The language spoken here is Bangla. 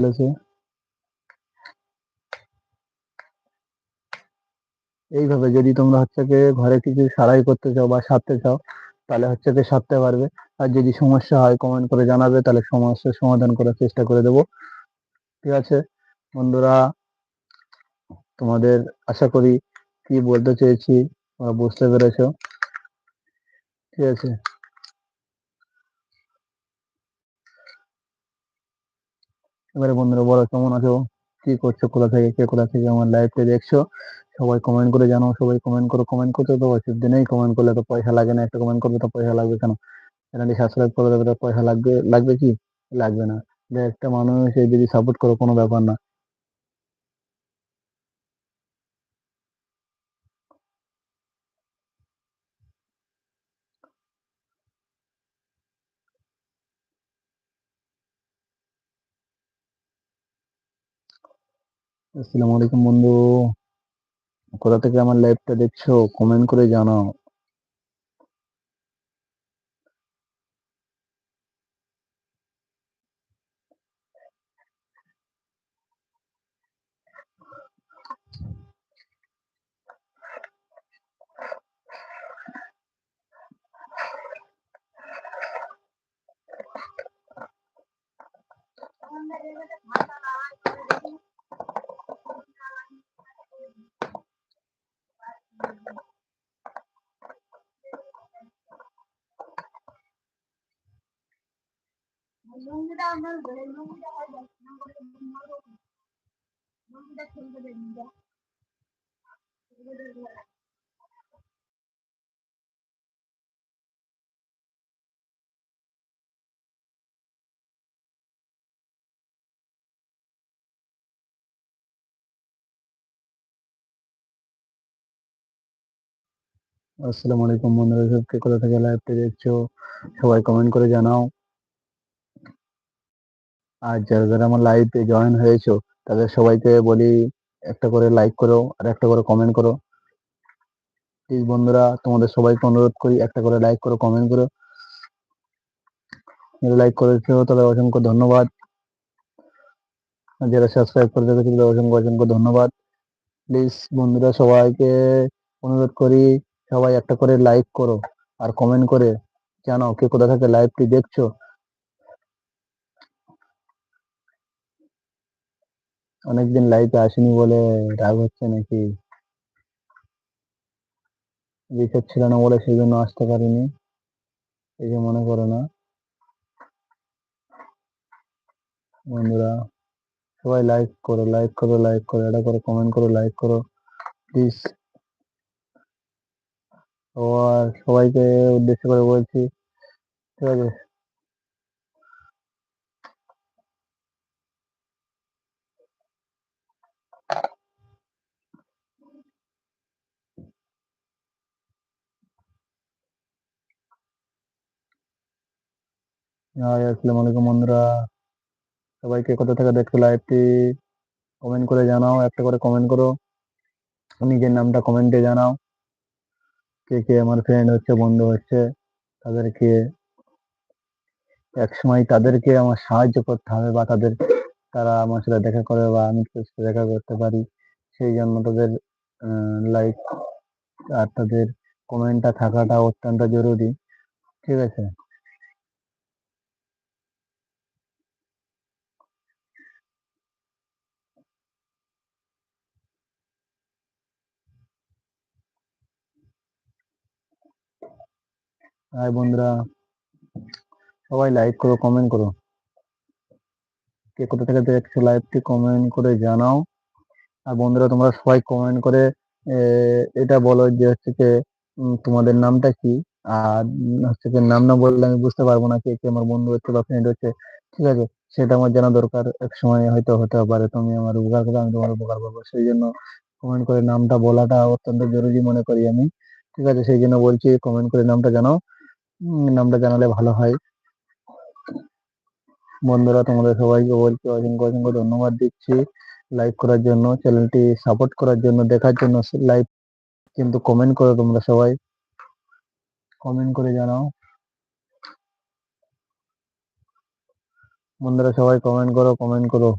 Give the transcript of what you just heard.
বলেছে এইভাবে যদি তোমরা হচ্ছে ঘরে কিছু সারাই করতে চাও বা সারতে চাও, তাহলে হচ্ছে গিয়ে সারতে পারবে। আর যদি সমস্যা হয় কমেন্ট করে জানাবে, তাহলে সমস্যার সমাধান করার চেষ্টা করে দেব। ঠিক আছে? বন্ধুরা, তোমাদের আশা করি কি বলতে চেয়েছি বুঝতে পেরেছ? ঠিক আছে? এবারে বন্ধুরা, বলো কেমন আছো? কি করছ? কোথা থেকে, কে কোথা থেকে আমার লাইভটা দেখছ? সবাই কমেন্ট করে জানাও, সবাই কমেন্ট করো। কমেন্ট করতে তো অসুখ দিনেই কমেন্ট করলে তো পয়সা লাগে না, একটা কমেন্ট করলে তো পয়সা লাগবে কেন? চ্যানেলটি সাবস্ক্রাইব করে দেবে তো পয়সা লাগবে লাগবে কি? লাগবে না। একটা মানুষ যদি সাপোর্ট করো কোনো ব্যাপার না। আসসালামু আলাইকুম বন্ধু। কোথা থেকে আমার লাইভটা দেখছ? কমেন্ট করে জানাও। আসসালামু আলাইকুম বন্ধুরা সবকে কোথা থেকে লাইভটা দেখছ? সবাই কমেন্ট করে জানাও। আর যারা যারা আমার লাইভে জয়েন হয়েছো, তাদের সবাইকে বলি একটা করে লাইক করো আর একটা করে কমেন্ট করো। প্লিজ বন্ধুরা, তোমাদের সবাইকে অনুরোধ করি একটা করে লাইক করো কমেন্ট করো। লাইক করেছ তাদের অসংখ্য ধন্যবাদ। যারা সাবস্ক্রাইব করে রেখেছো তাদের অসংখ্য অসংখ্য ধন্যবাদ। প্লিজ বন্ধুরা, সবাইকে অনুরোধ করি সবাই একটা করে লাইক করো আর কমেন্ট করে জানাও কে কোথা থেকে লাইভটি দেখছ। অনেকদিন লাইভে আসেনি বলে রাগ হচ্ছে নাকি? রিচার্জ ছিল না বলে সেই জন্য আসতে পারিনি। এই যে মনে করো না। বন্ধুরা, সবাই লাইক করো লাইক করো লাইক করো এটা করো কমেন্ট করো লাইক করো প্লিজ সবাইকে উদ্দেশ্য করে বলছি, ঠিক আছে? হাই, আসসালামু আলাইকুম বন্ধুরা। সবাইকে কোথা থেকে দেখছ লাইভটি কমেন্ট করে জানাও, একটা করে কমেন্ট করো। নিজের নামটা কমেন্টে জানাও। কে কে আমার ফ্রেন্ড হচ্ছে, বন্ধু হচ্ছে, তাদেরকে এক সময় তাদেরকে আমার সাহায্য করতে হবে বা তাদের, তারা আমার সাথে দেখা করে বা আমি দেখা করতে পারি, সেই জন্য তাদের লাইক আর তাদের কমেন্টটা থাকাটা অত্যন্ত জরুরি। ঠিক আছে? হাই বন্ধুরা। সবাই লাইক করো কমেন্ট করো। কে কোথা থেকে দেখছ লাইভটি কমেন্ট করে জানাও। আর বন্ধুরা, তোমরা সবাই কমেন্ট করে এটা বলো যে হচ্ছে যে তোমাদের নামটা কি? আর হচ্ছে কি, নাম না বললে আমি বুঝতে পারব না কে কে আমার বন্ধু হচ্ছে বা ফ্রেন্ড হচ্ছে। ঠিক আছে? সেটা আমার জানা দরকার। এক সময় হয়তো হতে পারে তুমি আমার উপকার করবে, আমি তোমার উপকার করব। সেই জন্য কমেন্ট করে নামটা বলাটা অত্যন্ত জরুরি মনে করি আমি। ঠিক আছে? সেই জন্য বলছি কমেন্ট করে নামটা জানাও। নামটা জানালে ভালো হয়। বন্ধুরা, তোমাদের সবাইকে বলছি, অসংখ্য অসংখ্য ধন্যবাদ দিচ্ছি লাইক করার জন্য চ্যানেলটি সাপোর্ট করার জন্য, দেখার জন্য লাইক কিন্তু কমেন্ট করো তোমরা সবাই। কমেন্ট করে জানাও। বন্ধুরা, সবাই কমেন্ট করো কমেন্ট করো।